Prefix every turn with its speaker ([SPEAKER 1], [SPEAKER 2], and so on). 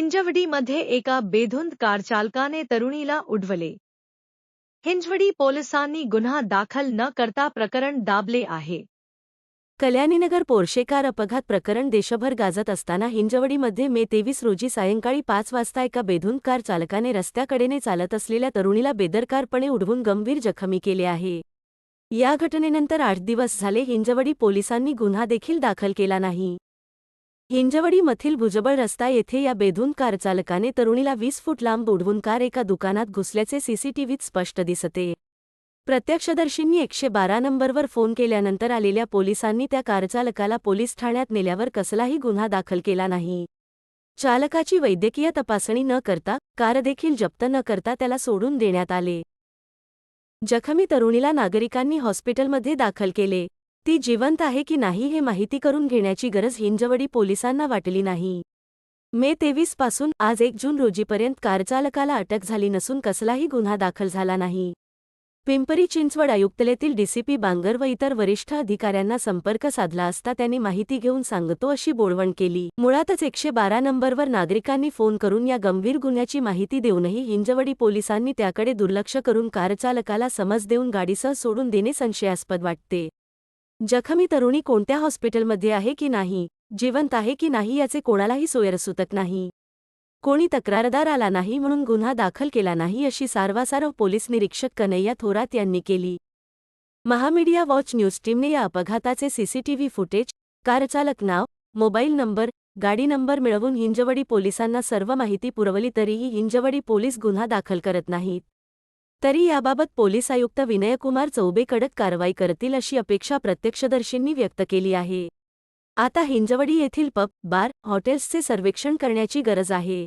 [SPEAKER 1] हिंजवडीमध्ये एका बेधुंद कार चालकाने तरुणीला उडवले. हिंजवडी पोलिसांनी गुन्हा दाखल न करता प्रकरण दाबले आहे.
[SPEAKER 2] कल्याणीनगर पोर्शेकार अपघात प्रकरण देशभर गाजत असताना हिंजवडीमध्ये मे तेवीस रोजी सायंकाळी पाच वाजता एका बेधुंद कार चालकाने रस्त्याकडेने चालत असलेल्या तरुणीला बेदरकारपणे उडवून गंभीर जखमी केले आहे. या घटनेनंतर आठ दिवस झाले हिंजवडी पोलिसांनी गुन्हा देखील दाखल केला नाही. हिंजवडी मथील भुजबळ रस्ता येथे या बेधून कारचालकाने तरुणीला वीस फूट लांब उडवून कार एका दुकानात घुसल्याचे सीसीटीव्हीत स्पष्ट दिसते. प्रत्यक्षदर्शींनी एकशे बारा नंबरवर फोन केल्यानंतर आलेल्या पोलिसांनी त्या कारचालकाला पोलीस ठाण्यात नेल्यावर कसलाही गुन्हा दाखल केला नाही. चालकाची वैद्यकीय तपासणी न करता कार देखील जप्त न करता त्याला सोडून देण्यात आले. जखमी तरुणीला नागरिकांनी हॉस्पिटलमध्ये दाखल केले. ती जिवंत आहे की नाही हे माहिती करून घेण्याची गरज हिंजवडी पोलिसांना वाटली नाही. मे तेवीसपासून आज एक जून रोजीपर्यंत कारचालकाला अटक झाली नसून कसलाही गुन्हा दाखल झाला नाही. पिंपरी चिंचवड आयुक्तलेतील डीसीपी बांगर व इतर वरिष्ठ अधिकाऱ्यांना संपर्क साधला असता त्यांनी माहिती घेऊन सांगतो अशी बोळवण केली. मुळातच एकशे बारा नंबरवर नागरिकांनी फोन करून या गंभीर गुन्ह्याची माहिती देऊनही हिंजवडी पोलिसांनी त्याकडे दुर्लक्ष करून कारचालकाला समज देऊन गाडीसह सोडून देणे संशयास्पद वाटते. जखमी तरुणी कोणत्या हॉस्पिटलमध्ये आहे की नाही जिवंत आहे की नाही याचे कोणालाही सोयरसूतक नाही. कोणी तक्रारदार आला नाही म्हणून गुन्हा दाखल केला नाही अशी सारवासारव पोलीस निरीक्षक कन्हैया थोरात यांनी केली. महामीडिया वॉच न्यूज टीमने या अपघाताचे सीसीटीव्ही फुटेज कारचालक नाव मोबाईल नंबर गाडी नंबर मिळवून हिंजवडी पोलिसांना सर्व माहिती पुरवली तरीही हिंजवडी पोलीस गुन्हा दाखल करत नाहीत. तरी याबाबत पोलीस आयुक्त विनयकुमार चौबे कडक कारवाई करतील अशी अपेक्षा प्रत्यक्षदर्शींनी व्यक्त केली आहे. आता हिंजवडी येथील पब बार हॉटेल्सचे सर्वेक्षण करण्याची गरज आहे.